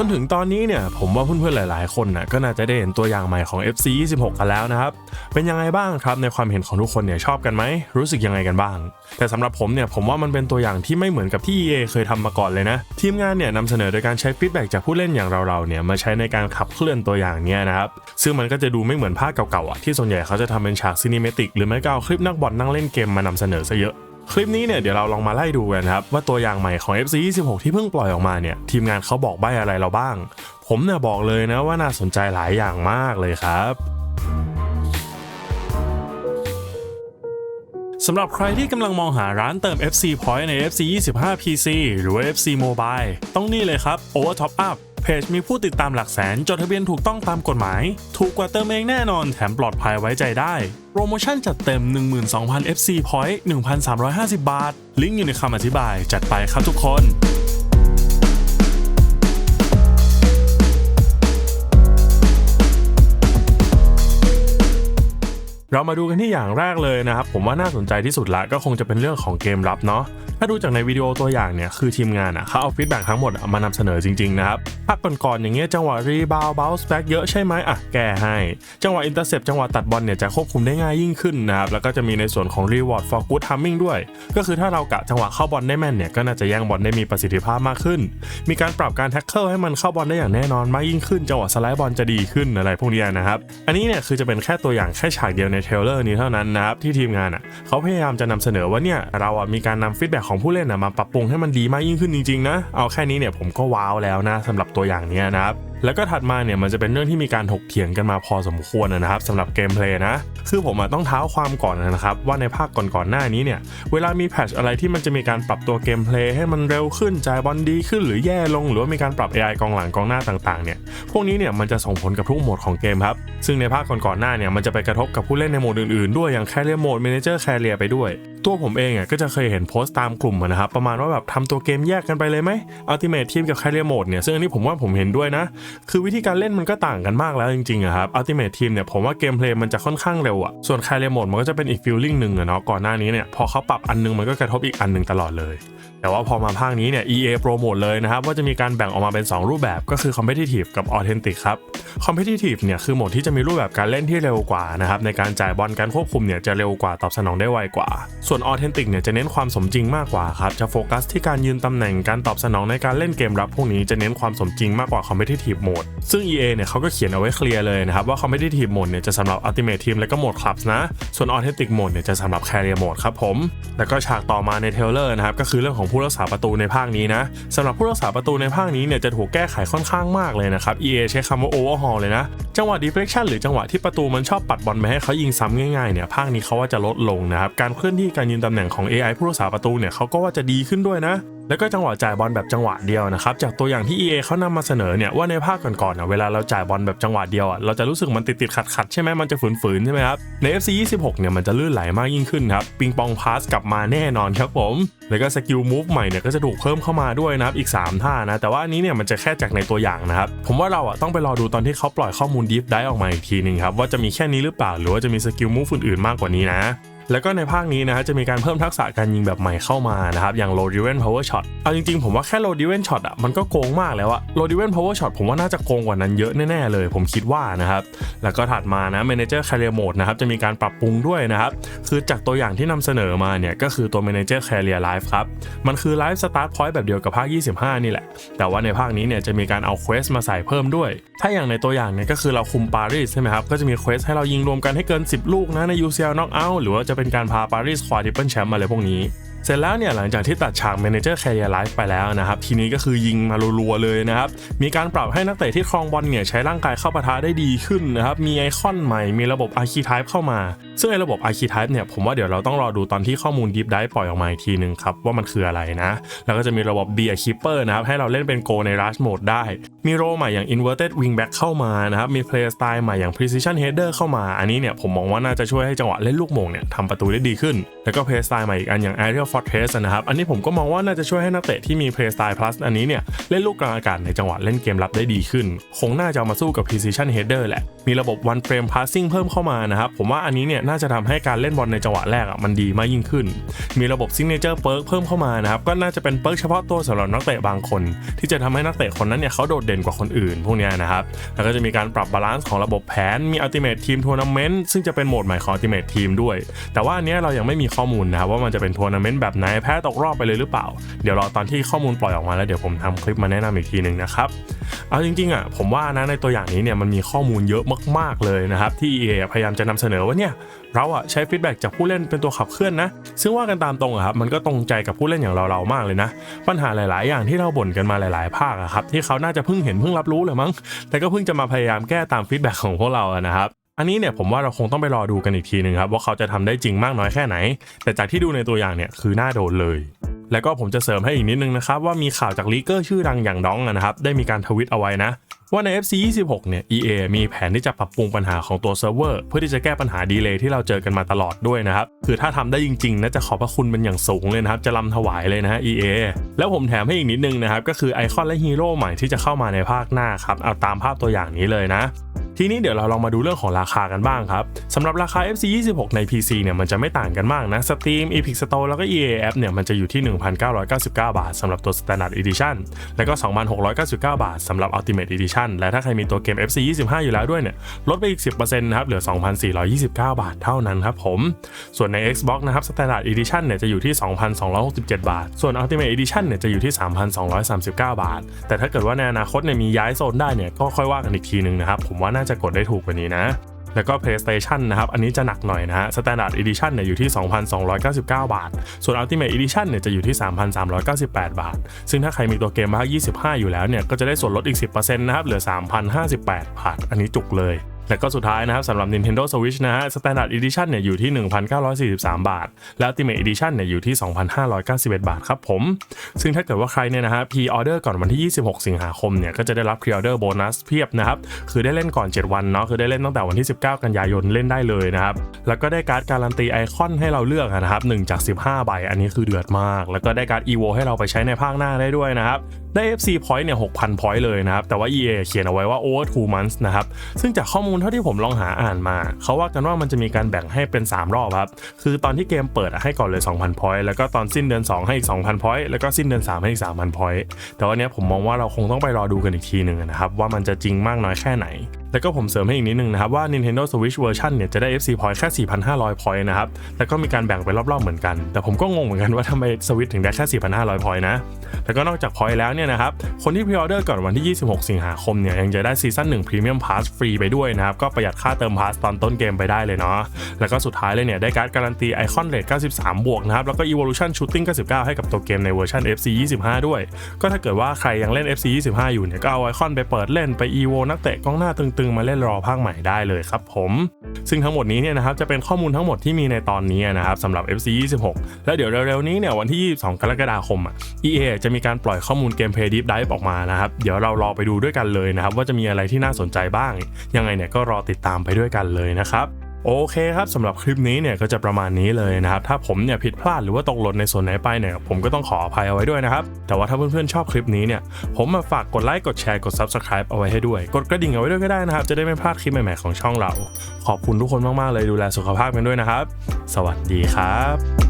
จนถึงตอนนี้เนี่ยผมว่าเพื่อนๆหลาย ๆ คนน่ะก็น่าจะได้เห็นตัวอย่างใหม่ของ FC 26 กันแล้วนะครับ เป็นยังไงบ้างครับในความเห็นของทุกคนเนี่ยชอบกันไหม รู้สึกยังไงกันบ้าง แต่สำหรับผมเนี่ยผมว่ามันเป็นตัวอย่างที่ไม่เหมือนกับที่ EA เคยทำมาก่อนเลยนะ ทีมงานเนี่ยนำเสนอโดยการใช้ฟีดแบ็กจากผู้เล่นอย่างเราๆเนี่ยมาใช้ในการขับเคลื่อนตัวอย่างเนี้ยนะครับซึ่งมันก็จะดูไม่เหมือนภาคเก่าๆอะที่ส่วนใหญ่เขาจะทำเป็นฉากซีนิเมติกหรือไม่ก็เอาคลิปนักบอลนั่งเล่นเกมมานำเสนอซะเยอะ คลิปนี้เนี่ยเดี๋ยวเราลองมาไล่ดูกันครับ ว่าตัวอย่างใหม่ของ FC 26ที่เพิ่งปล่อยออกมาเนี่ย ทีมงานเขาบอกใบอะไรเราบ้าง ผมเนี่ยบอกเลยนะว่าน่าสนใจหลายอย่างมากเลยครับสำหรับใครที่กำลังมองหาร้านเติม FC Point ใน FC 25 PC หรือ FC Mobile ต้องนี่เลยครับ Over Top Up เพจมีผู้ติดตามหลักแสนจดทะเบียนถูกต้องตามกฎหมาย ถูกกว่าเติมเองแน่นอนแถมปลอดภัยไว้ใจได้ โปรโมชั่นจัดเต็ม 12,000 FC Point 1,350 บาท ลิงก์อยู่ในคำอธิบายจัดไปครับทุกคนเรามาดูกันที่อย่างแรกเลยนะครับ ผมว่าน่าสนใจที่สุดละก็คงจะเป็นเรื่องของเกมรับเนาะ ถ้าดูจากในวิดีโอตัวอย่างเนี่ยคือทีมงานอะเขาเอาฟีดแบ็กทั้งหมดมานำเสนอจริงๆนะครับภาคก่อนๆอย่างเงี้ยจังหวะรีบาวบ u ลสแบ็กเยอะใช่ไหมอะแก้ให้ จังหวะอินเตอร์เซปจังหวะตัดบอลเนี่ยจะควบคุมได้ง่ายยิ่งขึ้นนะครับแล้วก็จะมีในส่วนของ Reward for Good Timing ด้วย ก็คือถ้าเรากะจังหวะเข้าบอลได้แม่นเนี่ยก็น่าจะแย่งบอลได้มีประสิทธิภาพมากขึ้น มีการปรับการแท็กเกิลให้มันเข้าบอลได้อย่างแน่นอนมากยิ่งขึ้นจังหวะสไลด์บอลจะดีขึ้นอะไรพวกนี้นะครับอันนี้เนี่ยคือจะเป็นแค่ตัวอย่างแค่ฉากเดียวในเทรลเลอร์นี้เท่านั้นนะครับที่ทีมงานอะเขาพยายามจะนำเสนอว่าเนี่ยเราอะมีการนำฟีดแบ็กของผู้เล่นอะมาปรับปรุงให้มันดีมากยิ่งขึ้นจริงๆนะ เอาแค่นี้เนี่ยผมก็ว้าวแล้วนะสำหรับตัวอย่างนี้นะครับแล้วก็ถัดมาเนี่ยมันจะเป็นเรื่องที่มีการถกเถียงกันมาพอสมควรนะครับสำหรับเกมเพลย์นะคือผมต้องเท้าความก่อนนะครับว่าในภาคก่อนๆหน้านี้เนี่ยเวลามีแพทชอะไรที่มันจะมีการปรับตัวเกมเพลย์ให้มันเร็วขึ้นจ่ายบอลดีขึ้นหรือแย่ลง หรือว่ามีการปรับ AI กองหลังกองหน้าต่างๆเนี่ยพวกนี้เนี่ยมันจะส่งผลกับทุกโหมดของเกมครับซึ่งในภาคก่อนๆหน้าเนี่ยมันจะไปกระทบกับผู้เล่นในโหมดอื่นๆด้วยอย่างแคเรียโหมด m ม n เจอร์แคเรียไปด้วยตัวผมเองอะก็จะเคยเห็นโพสต์ตามกลุ่มนะครับประมาณว่าแบบทำตัวเกมแยกกันไปเลยไหมอัลติเมททีมกับแคเรียโหมดเนี่ยซึ่งอันนี้ผมว่าผมเห็นด้วยนะคือวิธีการเล่นมันก็ต่างกันมากแล้วจริงๆอะครับอัลติเมททีมเนี่ยผมว่าเกมเพลย์มันจะค่อนข้างเร็วอะส่วนแคเรียโหมดมันก็จะเป็นอีกฟิลลิ่งหนึ่งอะเนาะก่อนหน้านี้เนี่ยพอเขาปรับอันนึงมันก็กระทบอีกอันหนึงตลอดเลย แต่ว่าพอมาภาคนี้เนี่ย EA โปรโมทเลยนะครับว่าจะมีการแบ่งออกมาเป็น 2 รูปแบบก็คือ Competitive กับ Authentic ครับ Competitive เนี่ยคือโหมดที่จะมีรูปแบบการเล่นที่เร็วกว่านะครับในการจ่ายบอลการควบคุมเนี่ยจะเร็วกว่าตอบสนองได้ไวกว่า ส่วน Authentic เนี่ยจะเน้นความสมจริงมากกว่าครับจะโฟกัสที่การยืนตำแหน่งการตอบสนองในการเล่นเกมรับพวกนี้จะเน้นความสมจริงมากกว่า Competitive Mode ซึ่ง EA เนี่ยเขาก็เขียนเอาไว้เคลียร์เลยนะครับว่า Competitive Mode เนี่ยจะสำหรับ Ultimate Team และก็โหมด Clubs นะ ส่วน Authentic Mode เนี่ยจะสำหรับ Career Mode ครับผม แล้วก็ฉากต่อมาในเทลเลอร์นะครับก็คือเรื่องของผู้รักษาประตูในภาคนี้นะสำหรับผู้รักษาประตูในภาคนี้เนี่ยจะถูกแก้ไขค่อนข้างมากเลยนะครับ EA ใช้คำว่า overhaul เลยนะจังหวะ deflection หรือจังหวะที่ประตูมันชอบปัดบอลไปให้เขายิงซ้ำง่ายๆเนี่ยภาคนี้เขาว่าจะลดลงนะครับการเคลื่อนที่การยืนตำแหน่งของ AI ผู้รักษาประตูเนี่ยเขาก็ว่าจะดีขึ้นด้วยนะ แล้วก็จังหวะจ่ายบอลแบบจังหวะเดียวนะครับจากตัวอย่างที่ EA เขานำมาเสนอเนี่ยว่าในภาคก่อนๆเวลาเราจ่ายบอลแบบจังหวะเดียวอะเราจะรู้สึกมันติดๆขัดๆใช่ไหมมันจะฝืนๆใช่ไหมครับใน FC 26เนี่ยมันจะลื่นไหลมากยิ่งขึ้นครับปิงปองพาสกลับมาแน่นอนครับผม แล้วก็สกิลมูฟใหม่เนี่ยก็จะถูกเพิ่มเข้ามาด้วยนะครับอีก 3 ท่านะแต่ว่าอันนี้เนี่ยมันจะแค่จากในตัวอย่างนะครับผมว่าเราอะต้องไปรอดูตอนที่เขาปล่อยข้อมูลดีฟได้ออกมาอีกทีหนึงครับว่าจะมีแค่นี้หรือเปล่าหรือว่าจะมีสกิลมูฟอื่นๆมากกว่านี้นะ แล้วก็ในภาคนี้นะฮะจะมีการเพิ่มทักษะการยิงแบบใหม่เข้ามานะครับอย่าง low d i v e n power shot เอาจริงๆ ผมว่าแค่ low d i v e n shot อะมันก็โกงมากแล้วอะ low d i v e n power shot ผมว่าน่าจะโกงกว่านั้นเยอะแน่ๆเลย ผมคิดว่านะครับแล้วก็ถัดมานะ manager career mode นะครับจะมีการปรับปรุงด้วยนะครับคือจากตัวอย่างที่นำเสนอมาเนี่ยก็คือตัว manager career life ครับมันคือ life start point แบบเดียวกับภาค 25 นี่แหละ แต่ว่าในภาคนี้เนี่ยจะมีการเอา quest มาใส่เพิ่มด้วย ถ้าอย่างในตัวอย่างเนี่ยก็คือเราคุมปารีสใช่ไหมครับก็จะมี quest ให้เรายิงรวมกันให้เกิน 10 ลูกนะใน UCL knockout หรือว่าจะเป็นการพาปารีสคว้าทิปเปิลแชมป์มาเลยพวกนี้ เสร็จแล้วเนี่ยหลังจากที่ตัดฉาก Manager Career Life ไปแล้วนะครับทีนี้ก็คือยิงมารัวๆเลยนะครับมีการปรับให้นักเตะที่ครองบอลเนี่ยใช้ร่างกายเข้าปะทะได้ดีขึ้นนะครับมีไอคอนใหม่มีระบบ Archetype เข้ามา ซึ่งไอระบบ Archetype เนี่ยผมว่าเดี๋ยวเราต้องรอดูตอนที่ข้อมูล Deep Dive ปล่อยออกมาอีกทีหนึ่งครับว่ามันคืออะไรนะ แล้วก็จะมีระบบ Be a Keeper นะครับให้เราเล่นเป็นโกใน Rush Mode ได้ มีโรใหม่อย่าง Inverted Wingback เข้ามานะครับมี Play Style ใหม่อย่าง Precision Header เข้ามาอันนี้เนี่ยผมมองว่าน่าจะช่วยให้จังหวะเล่นลูกโมงเนี่ยทำประตูได้ดีขึ้น แล้วก็ Play Style ใหม่อีกอันอย่าง Aerial Fortress นะครับ อันนี้ผมก็มองว่าน่าจะช่วยให้นักเตะที่มี Play Style Plus อันนี้เนี่ย เล่นลูกกลางอากาศในจังหวะเล่นเกมรับได้ดีขึ้น คงน่าจะามาสู้กับ Precision Header แหละ มีระบบ One Frame Passing เพิ่มเข้ามานะครับ ผมว่าอันนี้เนี่ยน่าจะทำให้การเล่นบอลในจังหวะแรกอะมันดีมากยิ่งขึ้น มีระบบ Signature Perk เพิ่มเข้ามานะครับ ก็น่าจะเป็นเปิร์กเฉพาะตัวสำหรับนักเตะบางคน ที่จะทำให้นักเตะคนนั้นเนี่ยเขาโดดเด่นกว่าคนอื่น พวกนี้นะครับ แล้วก็จะมีการปรับบาลานซ์ของระบบแผน มี Ultimate Team Tournament ซึ่งจะเป็นโหมดใหม่ของ Ultimate Team ด้วย แต่ว่าอันนี้เรายังไม่มีข้อมูลนะครับว่ามันจะเป็นทัวร์นาเมนตแบบไหนแพ้ตกรอบไปเลยหรือเปล่า เดี๋ยวรอตอนที่ข้อมูลปล่อยออกมาแล้วเดี๋ยวผมทำคลิปมาแนะนำอีกทีหนึ่งนะครับเอาจริงๆอะผมว่านะในตัวอย่างนี้เนี่ยมันมีข้อมูลเยอะมากๆเลยนะครับที่ EA พยายามจะนำเสนอว่าเนี่ยเราอะใช้ฟีดแบ็กจากผู้เล่นเป็นตัวขับเคลื่อนนะซึ่งว่ากันตามตรงอะครับมันก็ตรงใจกับผู้เล่นอย่างเราเราๆมากเลยนะ ปัญหาหลาย ๆ อย่างที่เราบ่นกันมาหลาย ๆ ภาคอะครับที่เขาน่าจะเพิ่งเห็นเพิ่งรับรู้เลยมั้งแต่ก็เพิ่งจะมาพยายามแก้ตามฟีดแบ็กของพวกเราอะนะครับ อันนี้เนี่ยผมว่าเราคงต้องไปรอดูกันอีกทีหนึ่งครับว่าเขาจะทำได้จริงมากน้อยแค่ไหน แต่จากที่ดูในตัวอย่างเนี่ยคือน่าโดนเลยแล้วก็ผมจะเสริมให้อีกนิดนึงนะครับ ว่ามีข่าวจากลีกเกอร์ชื่อดังอย่างดองอะนะครับ ได้มีการทวิตเอาไว้นะ ว่าใน FC 26 เนี่ย EA มีแผนที่จะปรับปรุงปัญหาของตัวเซิร์ฟเวอร์ เพื่อที่จะแก้ปัญหาดีเลย์ที่เราเจอกันมาตลอดด้วยนะครับ คือถ้าทำได้จริงๆน่าจะขอบพระคุณเป็นอย่างสูงเลยนะครับ จะลำถวายเลยนะฮะ EA แล้วผมแถมให้อีกนิดนึงนะครับ ก็คือไอคอนและฮีโร่ใหม่ที่จะเข้ามาในภาคหน้าครับเอาตามภาพตัวอย่างนี้เลยนะ ทีนี้เดี๋ยวเราลองมาดูเรื่องของราคากันบ้างครับสำหรับราคา FC 26 ใน PC เนี่ยมันจะไม่ต่างกันมากนะ Steam Epic Store แล้วก็ EA App เนี่ยมันจะอยู่ที่ 1,999 บาทสำหรับตัว Standard Edition แล้วก็ 2,699 บาทสำหรับ Ultimate Edition และถ้าใครมีตัวเกม FC 25 อยู่แล้วด้วยเนี่ยลดไปอีก 10%นะครับเหลือ 2,429 บาทเท่านั้นครับผมส่วนใน Xbox นะครับ Standard Edition เนี่ยจะอยู่ที่ 2,267 บาท ส่วน Ultimate Edition เนี่ยจะอยู่ที่ 3,239 บาท แต่ถ้าเกิดว่าในอนาคตเนี่ยมีย้ายโซนได้เนี่ยก็ค่อยว่ากันอีกทีนึงนะครับผมว่าน่าจะกดได้ถูกกว่านี้นะ แล้วก็ PlayStation นะครับ อันนี้จะหนักหน่อยนะฮะ Standard Edition เนี่ยอยู่ที่ 2,299 บาท ส่วน Ultimate Edition เนี่ยจะอยู่ที่ 3,398 บาท ซึ่งถ้าใครมีตัวเกมภาค25 อยู่แล้วเนี่ย ก็จะได้ส่วนลดอีก 10%นะครับ เหลือ 3,058 บาท อันนี้จุกเลย แล้วก็สุดท้ายนะครับสำหรับ Nintendo Switch นะฮะ Standard Edition เนี่ยอยู่ที่ 1,943 บาท และ Ultimate Edition เนี่ยอยู่ที่ 2,591 บาทครับผม ซึ่งถ้าเกิดว่าใครเนี่ยนะฮะ pre order ก่อนวันที่ 26 สิงหาคมเนี่ยก็จะได้รับ pre order bonus เพียบนะครับ คือได้เล่นก่อน 7 วันเนาะคือได้เล่นตั้งแต่วันที่ 19 กันยายนเล่นได้เลยนะครับ แล้วก็ได้การ์ดการันตีไอคอนให้เราเลือกนะครับ1จาก 15 ใบ อันนี้คือเดือดมาก แล้วก็ได้การ์ด EVO ให้เราไปใช้ในภาคหน้าได้ด้วยนะครับได้ FC point เนี่ย6,000 point เลยนะครับแต่ว่า EA เขียนเอาไว้ว่า over two months นะครับซึ่งจากข้อมูลเท่าที่ผมลองหาอ่านมา เขาว่ากันว่ามันจะมีการแบ่งให้เป็น 3 รอบครับ คือตอนที่เกมเปิดให้ก่อนเลย 2,000 point แล้วก็ตอนสิ้นเดือน 2 ให้อีก 2,000 point แล้วก็สิ้นเดือน 3 ให้อีก 3,000 point แต่วันนี้ผมมองว่าเราคงต้องไปรอดูกันอีกทีหนึ่งนะครับว่ามันจะจริงมากน้อยแค่ไหน แล้วก็ผมเสริมให้อีกนิดนึงนะครับว่า Nintendo Switch Version เนี่ยจะได้ FC point แค่ 4,500 point นะครับ แล้วก็มีการแบ่งเป็นรอบๆเหมือนกัน แต่ผมก็งงเหมือนกันว่าทำไม Switch ถึงได้แค่ 4,500 point นะ แล้วก็นอกจาก point แล้วเนี่ยนะครับ คนที่ pre-order ก่อนวันที่ 26 สิงหาคมเนี่ยยังจะได้ซีซั่น1 Premium Pass ฟรีไปด้วยนะครับ ก็ประหยัดค่าเติม Pass ตอนต้นเกมไปได้เลยเนาะ แล้วก็สุดท้ายเลยเนี่ยได้การ์ดการันตีไอคอนเรท93 บวกนะครับ แล้วก็ Evolution Shooting 99 ให้กับตัวเกมในเวอร์ชัน FC 25 ด้วย ก็ถ้าเกิดว่าใครยังเล่น FC 25 อยู่เนี่ยก็เอาไอคอนไปเปิดเล่นไป Evo นักเตะกองหน้าตึงตึงมาเล่นรอภาคใหม่ได้เลยครับผม ซึ่งทั้งหมดนี้เนี่ยนะครับจะเป็นข้อมูลทั้งหมดที่มีในตอนนี้นะครับสำหรับ FC 26 แล้วเดี๋ยวเร็วๆนี้เนี่ยวันที่ 22 กรกฎาคมอะ EA จะมีการปล่อยข้อมูลเกมเพลย์ดิฟไดฟ์ออกมานะครับเดี๋ยวเรารอไปดูด้วยกันเลยนะครับว่าจะมีอะไรที่น่าสนใจบ้าง ยังไงเนี่ยก็รอติดตามไปด้วยกันเลยนะครับ โอเคครับสำหรับคลิปนี้เนี่ยก็จะประมาณนี้เลยนะครับ ถ้าผมเนี่ยผิดพลาดหรือว่าตกหล่นในส่วนไหนไปเนี่ยผมก็ต้องขออภัยเอาไว้ด้วยนะครับ แต่ว่าถ้าเพื่อนๆชอบคลิปนี้เนี่ยผมมาฝากกดไลค์กดแชร์กด Subscribe เอาไว้ให้ด้วย กดกระดิ่งเอาไว้ด้วยก็ได้นะครับ จะได้ไม่พลาดคลิปใหม่ๆของช่องเรา ขอบคุณทุกคนมากๆเลยดูแลสุขภาพกันด้วยนะครับ สวัสดีครับ